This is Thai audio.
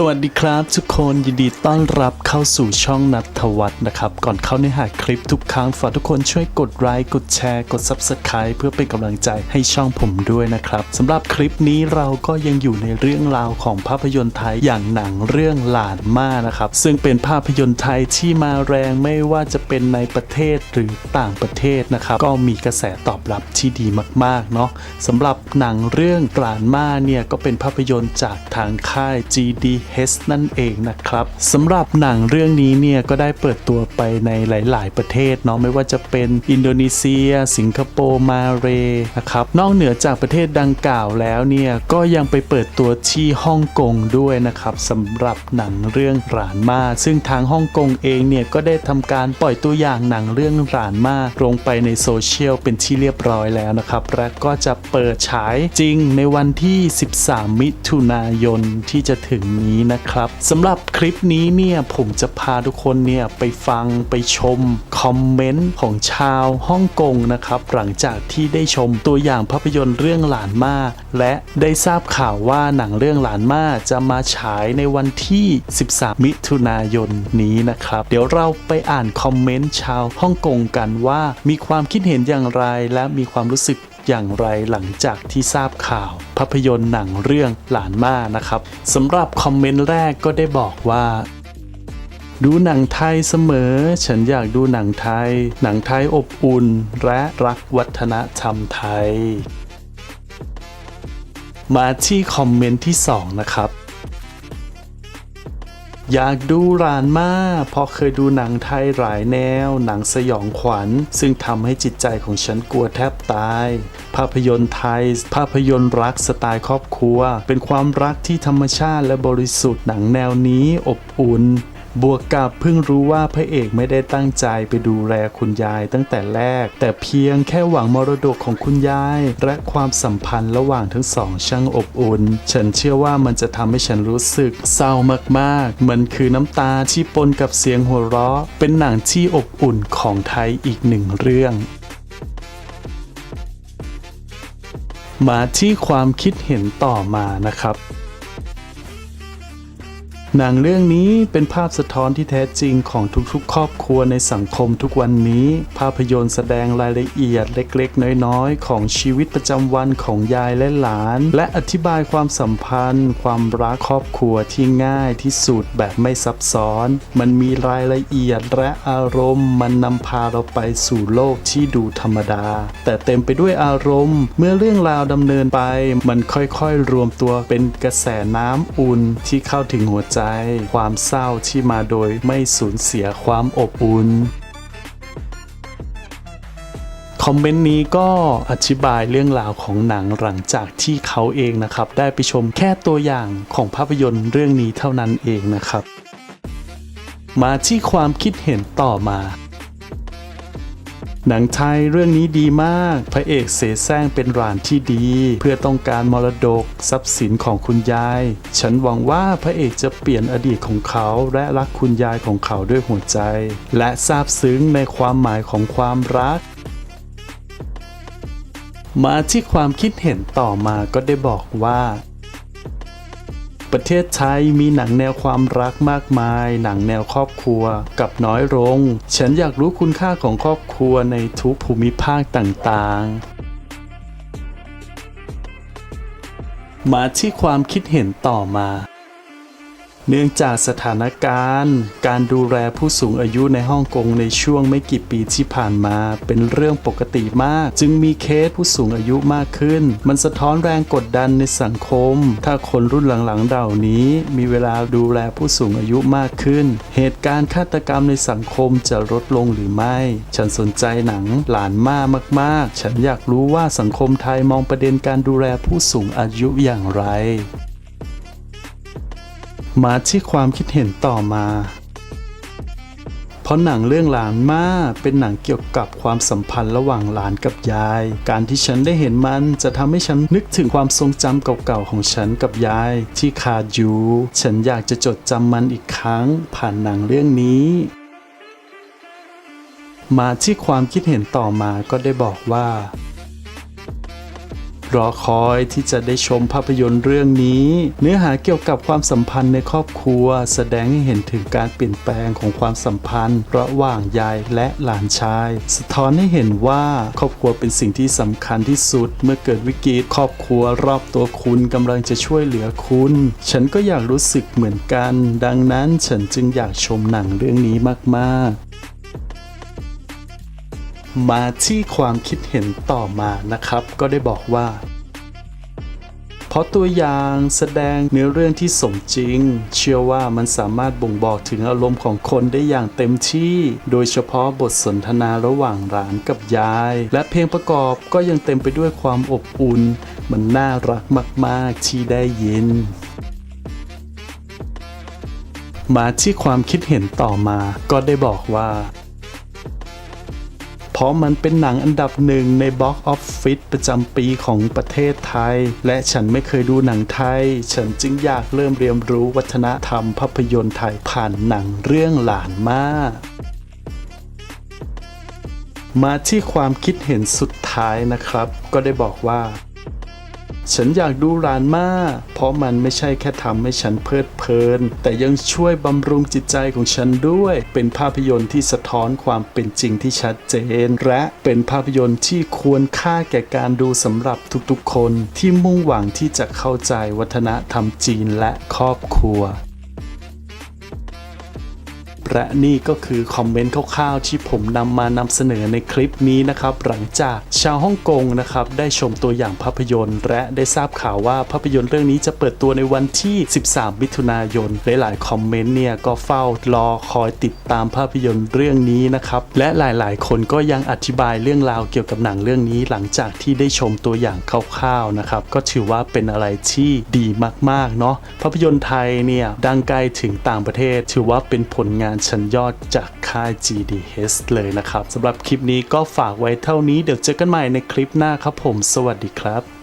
สวัสดีครับทุกคนยินดีต้อนรับเข้าสู่ช่องนัทวัฒน์นะครับ ก่อนเข้าเนื้อหาคลิปทุกครั้งฝากทุกคนช่วยกดไลค์กดแชร์กด Subscribe เพื่อเป็นกำลังใจให้ช่องผมด้วยนะครับสำหรับคลิปนี้เราก็ยังอยู่ในเรื่องราวของภาพยนตร์ไทยอย่างหนังเรื่องหลานมานะครับ ซึ่งเป็นภาพยนตร์ไทยที่มาแรงไม่ว่าจะเป็นในประเทศหรือต่างประเทศนะครับ ก็มีกระแสตอบรับที่ดีมากๆเนาะสำหรับหนังเรื่องหลานมาเนี่ยก็เป็นภาพยนตร์จากทางค่าย H นั่นเองนะครับสำหรับหนังเรื่องนี้เนี่ยก็ได้เปิดตัวไปในหลาย ๆ ประเทศเนาะไม่ว่าจะเป็นอินโดนีเซีย สิงคโปร์มาเลนะครับนอกเหนือจากประเทศดังกล่าวแล้วเนี่ยก็ยังไปเปิดตัวที่ฮ่องกงด้วยนะครับสำหรับหนังเรื่องหลานมา ซึ่งทางฮ่องกงเองเนี่ยก็ได้ทำการปล่อยตัวอย่างหนังเรื่องหลานมาลงไปในโซเชียลเป็นที่เรียบร้อยแล้วนะครับและก็จะเปิดฉายจริงในวันที่ 13 มิถุนายนที่จะถึงนี้นะครับสำหรับคลิปนี้เนี่ยผมจะพาทุกคนเนี่ยไปฟังไปชมคอมเมนต์ของชาวฮ่องกงนะครับหลังจากที่ได้ชมตัวอย่างภาพยนตร์เรื่องหลานมาและได้ทราบข่าวว่าหนังเรื่องหลานมาจะมาฉายในวันที่ 13 มิถุนายนนี้นะครับ เดี๋ยวเราไปอ่านคอมเมนต์ชาวฮ่องกงกันว่ามีความคิดเห็นอย่างไรและมีความรู้สึก อย่างไรหลังจากที่ทราบข่าว ภาพยนตร์หนังเรื่องหลานมานะครับสำหรับคอมเมนต์แรกก็ได้บอกว่าดูหนังไทยเสมอ ฉันอยากดูหนังไทย หนังไทยอบอุ่น และรักวัฒนธรรมไทย มาที่คอมเมนต์ที่ 2 นะครับ อยากดูหลานมาเพราะเคยดูหนังไทยหลายแนว หนังสยองขวัญ ซึ่งทำให้จิตใจของฉันกลัวแทบตาย ภาพยนตร์ไทย ภาพยนตร์รักสไตล์ครอบครัว เป็นความรักที่ธรรมชาติและบริสุทธิ์หนังแนวนี้อบอุ่นบวกกับเพิ่งรู้ว่าพระเอกไม่ได้ตั้งใจไปดูแลคุณยายตั้งแต่แรก แต่เพียงแค่หวังมรดกของคุณยาย และความสัมพันธ์ระหว่างทั้งสองช่างอบอุ่น ฉันเชื่อว่ามันจะทำให้ฉันรู้สึกเศร้ามากๆ มันคือน้ำตาที่ปนกับเสียงหัวเราะ เป็นหนังที่อบอุ่นของไทยอีกหนึ่งเรื่อง มาที่ความคิดเห็นต่อมานะครับ หนังเรื่องนี้เป็นภาพสะท้อนที่แท้จริงของทุกๆ ครอบครัวในสังคมทุกวันนี้ ภาพยนตร์แสดงรายละเอียดเล็กๆ น้อยๆ ของชีวิตประจำวันของยายและหลาน และอธิบายความสัมพันธ์ ความรักครอบครัวที่ง่ายที่สุดแบบไม่ซับซ้อน มันมีรายละเอียดและอารมณ์มันนำพาเราไปสู่โลกที่ดูธรรมดา แต่เต็มไปด้วยอารมณ์ เมื่อเรื่องราวดำเนินไป มันค่อยๆรวมตัวเป็นกระแสน้ำอุ่นที่เข้าถึงหัวใจความเศร้าที่มาโดยไม่สูญเสียความอบอุ่นคอมเมนต์นี้ก็อธิบายเรื่องราวของหนังหลังจากที่เขาเองนะครับ ได้ไปชมแค่ตัวอย่างของภาพยนตร์เรื่องนี้เท่านั้นเองนะครับ มาที่ความคิดเห็นต่อมา หนังไทยเรื่องนี้ดีมาก พระเอกเสแสร้งเป็นหลานที่ดี เพื่อต้องการมรดกทรัพย์สินของคุณยาย ฉันหวังว่าพระเอกจะเปลี่ยนอดีตของเขาและรักคุณยายของเขาด้วยหัวใจ และซาบซึ้งในความหมายของความรักมาที่ความคิดเห็นต่อมาก็ได้บอกว่า ประเทศไทยมีหนังแนวความรักมากมาย หนังแนวครอบครัวกับน้อยลง ฉันอยากรู้คุณค่าของครอบครัวในทุกภูมิภาคต่างๆ มาที่ความคิดเห็นต่อมา เนื่องจากสถานการณ์ การดูแลผู้สูงอายุในฮ่องกงในช่วงไม่กี่ปีที่ผ่านมา เป็นเรื่องปกติมาก จึงมีเคสผู้สูงอายุมากขึ้น มันสะท้อนแรงกดดันในสังคม ถ้าคนรุ่นหลังๆเหล่านี้ มีเวลาดูแลผู้สูงอายุมากขึ้น เหตุการณ์ฆาตกรรมในสังคมจะลดลงหรือไม่ ฉันสนใจหนังหลานมามาก ๆ ฉันอยากรู้ว่าสังคมไทยมองประเด็นการดูแลผู้สูงอายุอย่างไร มาที่ความคิดเห็นต่อมา เพราะหนังเรื่องหลานมาเป็นหนังเกี่ยวกับความสัมพันธ์ระหว่างหลานกับยาย การที่ฉันได้เห็นมันจะทำให้ฉันนึกถึงความทรงจำเก่าๆของฉันกับยาย ที่ขาดอยู่ ฉันอยากจะจดจำมันอีกครั้ง ผ่านหนังเรื่องนี้มาที่ความคิดเห็นต่อมาก็ได้บอกว่า รอคอยที่จะได้ชมภาพยนตร์เรื่องนี้ เนื้อหาเกี่ยวกับความสัมพันธ์ในครอบครัว แสดงให้เห็นถึงการเปลี่ยนแปลงของความสัมพันธ์ ระหว่างยายและหลานชาย สะท้อนให้เห็นว่าครอบครัวเป็นสิ่งที่สำคัญที่สุด เมื่อเกิดวิกฤตครอบครัวรอบตัวคุณกำลังจะช่วยเหลือคุณ ฉันก็อยากรู้สึกเหมือนกัน ดังนั้นฉันจึงอยากชมหนังเรื่องนี้มาก ๆ มาที่ความคิดเห็นต่อมานะครับ ก็ได้บอกว่า เพราะตัวอย่างแสดงเนื้อเรื่องที่สมจริง เชื่อว่ามันสามารถบ่งบอกถึงอารมณ์ของคนได้อย่างเต็มที่ โดยเฉพาะบทสนทนาระหว่างหลานกับยาย และเพลงประกอบก็ยังเต็มไปด้วยความอบอุ่น มันน่ารักมาก ๆ ที่ได้ยินมาที่ความคิดเห็นต่อมาก็ได้บอกว่า เพราะมันเป็นหนังอันดับหนึ่งในบ็อกออฟฟิศประจำปีของประเทศไทย และฉันไม่เคยดูหนังไทย ฉันจึงอยากเริ่มเรียนรู้วัฒนธรรมภาพยนตร์ไทยผ่านหนังเรื่องหลานมากมาที่ความคิดเห็นสุดท้ายนะครับ ก็ได้บอกว่า ฉันอยากดูหลานมาก เพราะมันไม่ใช่แค่ทำให้ฉันเพลิดเพลิน แต่ยังช่วยบำรุงจิตใจของฉันด้วย เป็นภาพยนตร์ที่สะท้อนความเป็นจริงที่ชัดเจน และเป็นภาพยนตร์ที่ควรค่าแก่การดูสำหรับทุกๆคน ที่มุ่งหวังที่จะเข้าใจวัฒนธรรมจีนและครอบครัว และนี่ก็คือคอมเมนต์คร่าวๆที่ผมนำมานำเสนอในคลิปนี้นะครับ หลังจากชาวฮ่องกงนะครับได้ชมตัวอย่างภาพยนตร์ และได้ทราบข่าวว่าภาพยนตร์เรื่องนี้จะเปิดตัวในวันที่ 13 มิถุนายน หลายๆคอมเมนต์เนี่ยก็เฝ้ารอคอยติดตามภาพยนตร์เรื่องนี้นะครับ และหลายๆ คนก็ยังอธิบายเรื่องราวเกี่ยวกับหนังเรื่องนี้ หลังจากที่ได้ชมตัวอย่างคร่าวๆนะครับก็ถือว่าเป็นอะไรที่ดีมากๆเนาะภาพยนตร์ไทยเนี่ยดังไกลถึงต่างประเทศ ถือว่าเป็นผลงานชั้นยอดจากค่าย GDH เลยนะครับสำหรับคลิปนี้ก็ฝากไว้เท่านี้เดี๋ยวเจอกันใหม่ในคลิปหน้าครับผม สวัสดีครับ